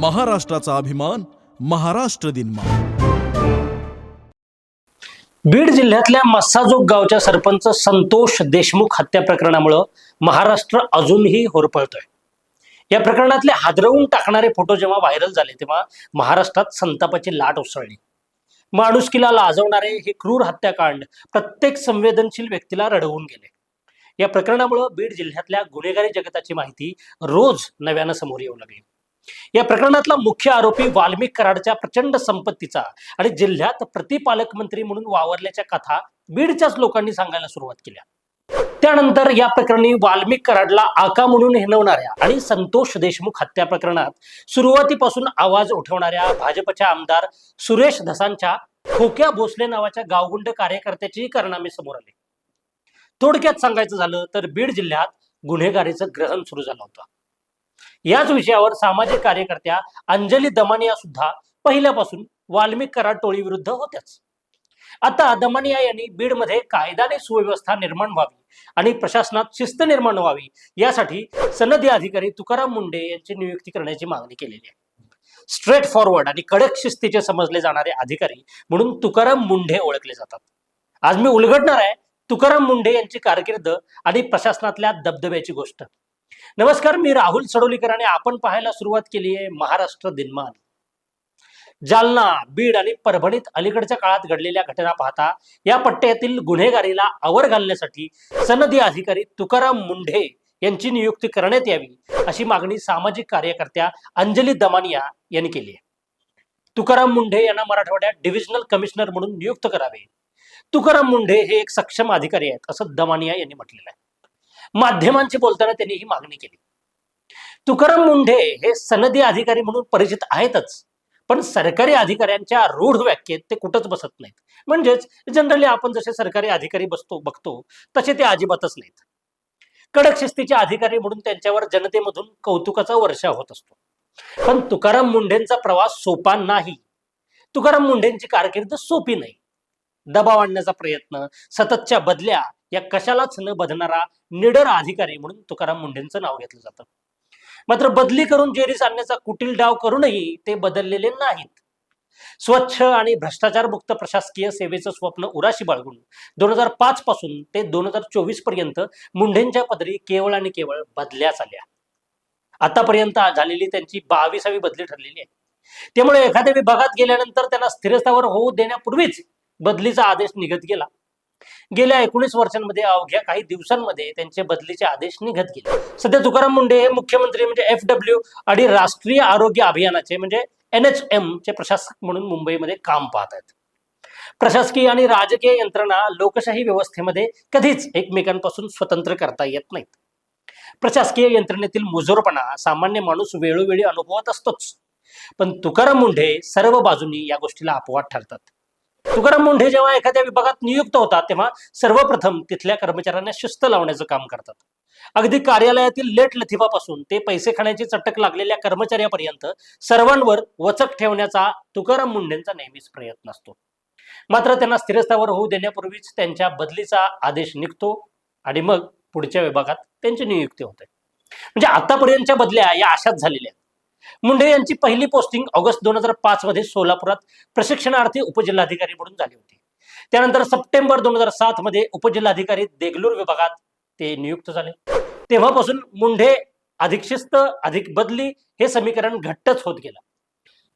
महाराष्ट्राचा अभिमान महाराष्ट्र दिन बीड जिल्ह्यातल्या मस्साजोग गावच्या सरपंच संतोष देशमुख हत्या प्रकरणामुळं महाराष्ट्र अजूनही होरपळतोय. या प्रकरणातले हादरवून टाकणारे फोटो जेव्हा व्हायरल झाले तेव्हा महाराष्ट्रात संतापाची लाट उसळली. माणुसकीला लाजवणारे हे क्रूर हत्याकांड प्रत्येक संवेदनशील व्यक्तीला रडवून गेले. या प्रकरणामुळं बीड जिल्ह्यातल्या गुन्हेगारी जगताची माहिती रोज नव्यानं समोर येऊ लागली. या प्रकरणातला मुख्य आरोपी वाल्मिक कराडच्या प्रचंड संपत्तीचा आणि जिल्ह्यात प्रतिपालकमंत्री म्हणून वावरल्याच्या कथा बीडच्याच लोकांनी सांगायला सुरुवात केल्या. त्यानंतर या प्रकरणी वाल्मिक कराडला आका म्हणून हिनवणाऱ्या आणि संतोष देशमुख हत्या प्रकरणात सुरुवातीपासून आवाज उठवणाऱ्या भाजपच्या आमदार सुरेश धसांच्या खोक्या भोसले नावाच्या गावगुंड कार्यकर्त्याचीही कारनामे समोर आले. थोडक्यात सांगायचं झालं तर बीड जिल्ह्यात गुन्हेगारीचं ग्रहण सुरू झालं होतं. याच विषयावर सामाजिक कार्यकर्त्या अंजली दमानिया सुद्धा पहिल्यापासून वाल्मिक कराड टोळी विरुद्ध होत्याच. आता दमानिया यांनी बीडमध्ये कायदाने सुव्यवस्था निर्माण व्हावी आणि प्रशासनात शिस्त निर्माण व्हावी यासाठी सनदी अधिकारी तुकाराम मुंडे यांची नियुक्ती करण्याची मागणी केलेली आहे. स्ट्रेट फॉरवर्ड आणि कडक शिस्तीचे समजले जाणारे अधिकारी म्हणून तुकाराम मुंढे ओळखले जातात. आज मी उलगडणार आहे तुकाराम मुंढे यांची कारकीर्द आणि प्रशासनातल्या दबदब्याची गोष्ट. नमस्कार मी राहुल सडोलीकर आणि आपण पाहायला सुरुवात केली आहे महाराष्ट्र दिनमान. जालना बीड आणि परभणीत अलीकडच्या काळात घडलेल्या घटना पाहता या पट्ट्यातील गुन्हेगारीला आवर घालण्यासाठी सनदी अधिकारी तुकाराम मुंढे यांची नियुक्ती करण्यात यावी अशी मागणी सामाजिक कार्यकर्त्या अंजली दमानिया यांनी केली आहे. तुकाराम मुंढे यांना मराठवाड्यात डिव्हिजनल कमिशनर म्हणून नियुक्त करावे. तुकाराम मुंढे हे एक सक्षम अधिकारी आहेत असं दमानिया यांनी म्हटलेलं आहे. माध्यमांशी बोलताना त्यांनी ही मागणी केली. तुकाराम मुंढे हे सनदी अधिकारी म्हणून परिचित आहेतच पण सरकारी अधिकाऱ्यांच्या रूढ व्याख्येत ते कुठंच बसत नाहीत. म्हणजेच जनरली आपण जसे सरकारी अधिकारी बसतो बघतो तसे ते अजिबातच नाहीत. कडक शिस्तीचे अधिकारी म्हणून त्यांच्यावर जनतेमधून कौतुकाचा वर्षाव होत असतो. पण तुकाराम मुंढेंचा प्रवास सोपा नाही. तुकाराम मुंढेंची कारकीर्द सोपी नाही. दबाव आणण्याचा प्रयत्न सततच्या बदल्या या कशालाच न बधणारा निडर अधिकारी म्हणून तुकाराम मुंढेंचं नाव घेतलं जातं. मात्र बदली करून जेरीस आणण्याचा कुटील डाव करूनही ते बदललेले नाहीत. स्वच्छ आणि भ्रष्टाचारमुक्त प्रशासकीय सेवेचं स्वप्न उराशी बाळगून दोन हजार पाच पासून ते दोन हजार चोवीसपर्यंत मुंढेंच्या पदरी केवळ आणि केवळ बदल्याच आल्या. आतापर्यंत झालेली त्यांची बावीसावी बदली ठरलेली आहे. त्यामुळे एखाद्या विभागात गेल्यानंतर त्यांना स्थिरस्थावर होऊ देण्यापूर्वीच बदलीचा आदेश निघत गेला. गेल्या एकोणीस वर्षांमध्ये अवघ्या काही दिवसांमध्ये त्यांचे बदलीचे आदेश निघत गेले. सध्या तुकाराम मुंडे हे मुख्यमंत्री म्हणजे एफ डब्ल्यू आणि राष्ट्रीय आरोग्य अभियानाचे म्हणजे एन एच एम चे प्रशासक म्हणून मुंबईमध्ये काम पाहत आहेत. प्रशासकीय आणि राजकीय यंत्रणा लोकशाही व्यवस्थेमध्ये कधीच एकमेकांपासून स्वतंत्र करता येत नाहीत. प्रशासकीय यंत्रणेतील मुजोरपणा सामान्य माणूस वेळोवेळी अनुभवत असतोच. पण तुकाराम मुंढे सर्व बाजूनी या गोष्टीला अपवाद ठरतात. तुकाराम मुंढे जेव्हा एखाद्या विभागात नियुक्त होतात तेव्हा सर्वप्रथम तिथल्या कर्मचाऱ्यांना शिस्त लावण्याचं काम करतात. अगदी कार्यालयातील लेट लथिफापासून ते पैसे खाण्याची चटक लागलेल्या कर्मचाऱ्यापर्यंत सर्वांवर वचक ठेवण्याचा तुकाराम मुंढेंचा नेहमीच प्रयत्न असतो. मात्र त्यांना स्थिरस्थावर होऊ देण्यापूर्वीच त्यांच्या बदलीचा आदेश निघतो आणि मग पुढच्या विभागात त्यांची नियुक्ती होते. म्हणजे आतापर्यंतच्या बदल्या या अशाच झालेल्या आहेत. मुंढे यांची पहिली पोस्टिंग ऑगस्ट दोन हजार पाच मध्ये सोलापुरात प्रशिक्षणार्थी उपजिल्हाधिकारी म्हणून झाली होती. त्यानंतर सप्टेंबर दोन हजार सात मध्ये उपजिल्हाधिकारी देगलूर विभागात ते नियुक्त झाले. तेव्हापासून मुंढे अधिक शिस्त अधिक बदली हे समीकरण घट्टच होत गेलं.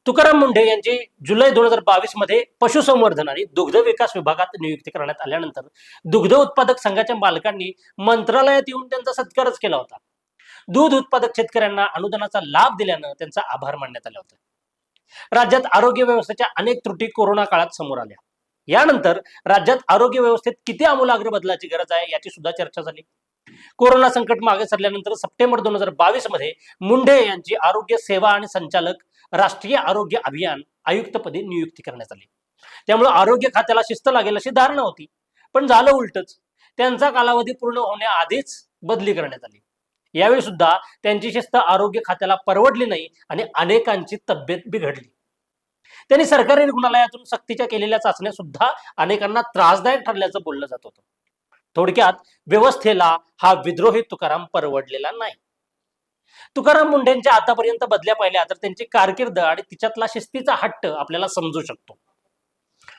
तुकाराम मुंढे यांची जुलै दोन हजार बावीसमध्ये पशुसंवर्धन आणि दुग्ध विकास विभागात नियुक्ती करण्यात आल्यानंतर दुग्ध उत्पादक संघाच्या मालकांनी मंत्रालयात येऊन त्यांचा सत्कारच केला होता. दूध उत्पादक शेतकऱ्यांना अनुदानाचा लाभ दिल्यानं त्यांचा आभार मानण्यात आला होता. राज्यात आरोग्य व्यवस्थेच्या अनेक त्रुटी कोरोना काळात समोर आल्या. यानंतर राज्यात आरोग्य व्यवस्थेत किती आमूलाग्र बदलाची गरज आहे याची सुद्धा चर्चा झाली. कोरोना संकट मागे सरल्यानंतर सप्टेंबर दोन हजार बावीसमध्ये मुंढे यांची आरोग्य सेवा आणि संचालक राष्ट्रीय आरोग्य अभियान आयुक्तपदी नियुक्ती करण्यात आली. त्यामुळे आरोग्य खात्याला शिस्त लागेल अशी धारणा होती. पण झालं उलटच. त्यांचा कालावधी पूर्ण होण्याआधीच बदली करण्यात आली. यावेळी सुद्धा त्यांची शिस्त आरोग्य खात्याला परवडली नाही आणि अनेकांची तब्येत बिघडली. त्यांनी सरकारी रुग्णालयातून सक्तीच्या केलेल्या चाचण्या सुद्धा अनेकांना त्रासदायक ठरल्याचं बोललं जात होतं. थोडक्यात व्यवस्थेला हा विद्रोही तुकाराम परवडलेला नाही. तुकाराम मुंढेंच्या आतापर्यंत बदल्या पाहिल्या तर त्यांची कारकीर्द आणि तिच्यातला शिस्तीचा हट्ट आपल्याला समजू शकतो.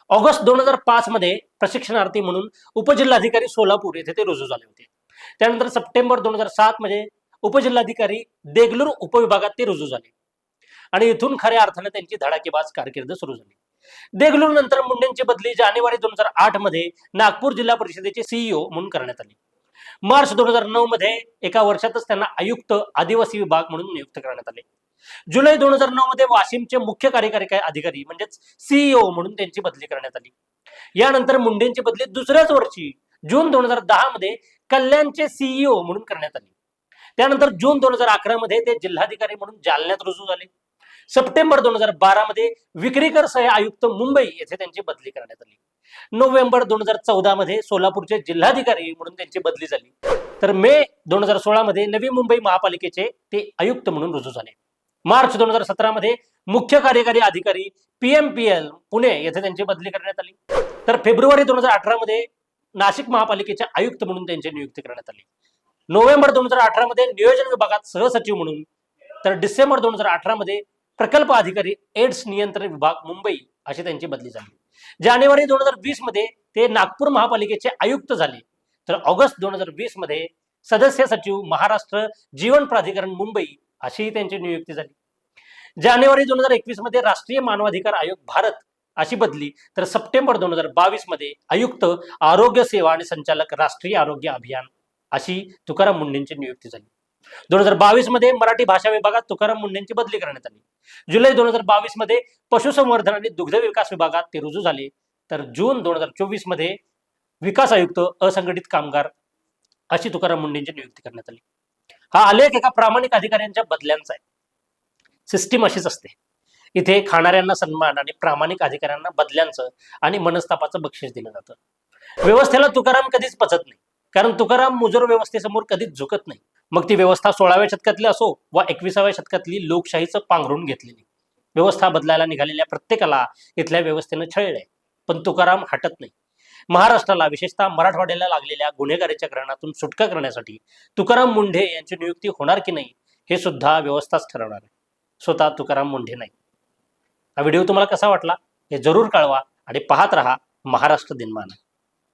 ऑगस्ट दोन हजार पाच मध्ये प्रशिक्षणार्थी म्हणून उपजिल्हाधिकारी सोलापूर येथे ते रुजू झाले होते. त्यानंतर सप्टेंबर दोन हजार सात मध्ये उपजिल्हाधिकारी देगलूर उपविभागात ते रुजू झाले. आणि इथून खऱ्या अर्थाने त्यांची धडाकेबाज कारकीर्द सुरू झाली. देगलूर नंतर मुंडेंची बदली जानेवारी दोन हजार आठमध्ये नागपूर जिल्हा परिषदेचे सीईओ म्हणून करण्यात आली. मार्च दोन हजार नऊ मध्ये एका वर्षातच त्यांना आयुक्त आदिवासी विभाग म्हणून नियुक्त करण्यात आले. जुलै दोन हजार नऊ मध्ये वाशिमचे मुख्य कार्यकारी अधिकारी म्हणजेच सीईओ म्हणून त्यांची बदली करण्यात आली. यानंतर मुंडेंची बदली दुसऱ्याच वर्षी जून दोन हजार दहा मध्ये कल्याणचे सीईओ म्हणून करण्यात आली. त्यानंतर जून दोन हजार अकरा मध्ये ते जिल्हाधिकारी म्हणून जालन्यात रुजू झाले. सप्टेंबर दोन हजार बारा मध्ये विक्रीकर सह आयुक्त मुंबई येथे त्यांची बदली करण्यात आली. नोव्हेंबर दोन हजार चौदा मध्ये सोलापूरचे जिल्हाधिकारी म्हणून त्यांची बदली झाली. तर मे दोन हजार सोळा मध्ये नवी मुंबई महापालिकेचे ते आयुक्त म्हणून रुजू झाले. मार्च दोन हजार सतरा मध्ये मुख्य कार्यकारी अधिकारी पीएमपीएल पुणे येथे त्यांची बदली करण्यात आली. तर फेब्रुवारी दोन हजार अठरा मध्ये नाशिक महापालिकेचे आयुक्त म्हणून त्यांची नियुक्ती करण्यात आली. नोव्हेंबर दोन हजार अठरा मध्ये नियोजन विभागात सहसचिव म्हणून तर डिसेंबर दोन हजार अठरा मध्ये प्रकल्प अधिकारी एड्स नियंत्रण विभाग मुंबई अशी त्यांची बदली झाली. जानेवारी दोन हजार वीसमध्ये ते नागपूर महापालिकेचे आयुक्त झाले. तर ऑगस्ट दोन हजार वीसमध्ये सदस्य सचिव महाराष्ट्र जीवन प्राधिकरण मुंबई अशी त्यांची नियुक्ती झाली. जानेवारी दोन हजार एकवीसमध्ये राष्ट्रीय मानवाधिकार आयोग भारत अशी बदली. तर सप्टेंबर दोन हजार बावीसमध्ये आयुक्त आरोग्य सेवा आणि संचालक राष्ट्रीय आरोग्य अभियान अशी तुकाराम मुंडेंची नियुक्ती झाली. दोन हजार बावीसमध्ये मराठी भाषा विभागात तुकाराम मुंडेंची बदली करण्यात आली. जुलै दोन हजार बावीसमध्ये पशुसंवर्धन आणि दुग्ध विकास विभागात ते रुजू झाले. तर जून दोन हजार चोवीसमध्ये विकास आयुक्त असंघटित कामगार अशी तुकाराम मुंडेंची नियुक्ती करण्यात आली. हा आलेख एका प्रामाणिक अधिकाऱ्यांच्या बदल्यांचा आहे. सिस्टीम अशीच असते. इथे खाणाऱ्यांना सन्मान आणि प्रामाणिक अधिकाऱ्यांना बदल्यांचं आणि मनस्तापाचं बक्षीस दिलं जातं. व्यवस्थेला तुकाराम कधीच पचत नाही. कारण तुकाराम मुजोर व्यवस्थेसमोर कधीच झुकत नाही. मग ती व्यवस्था सोळाव्या शतकातली असो वा एकविसाव्या शतकातली लोकशाहीचं पांघरून घेतलेली. व्यवस्था बदलायला निघालेल्या प्रत्येकाला इथल्या व्यवस्थेनं छळलंय. पण तुकाराम हटत नाही. महाराष्ट्राला विशेषतः मराठवाड्याला लागलेल्या गुन्हेगारीच्या ग्रहणातून सुटका करण्यासाठी तुकाराम मुंढे यांची नियुक्ती होणार की नाही हे सुद्धा व्यवस्थाच ठरवणार आहे. स्वतः तुकाराम मुंढे नाही हा व्हिडिओ तुम्हाला कसा वाटला हे जरूर कळवा आणि पाहत रहा महाराष्ट्र दिनमान.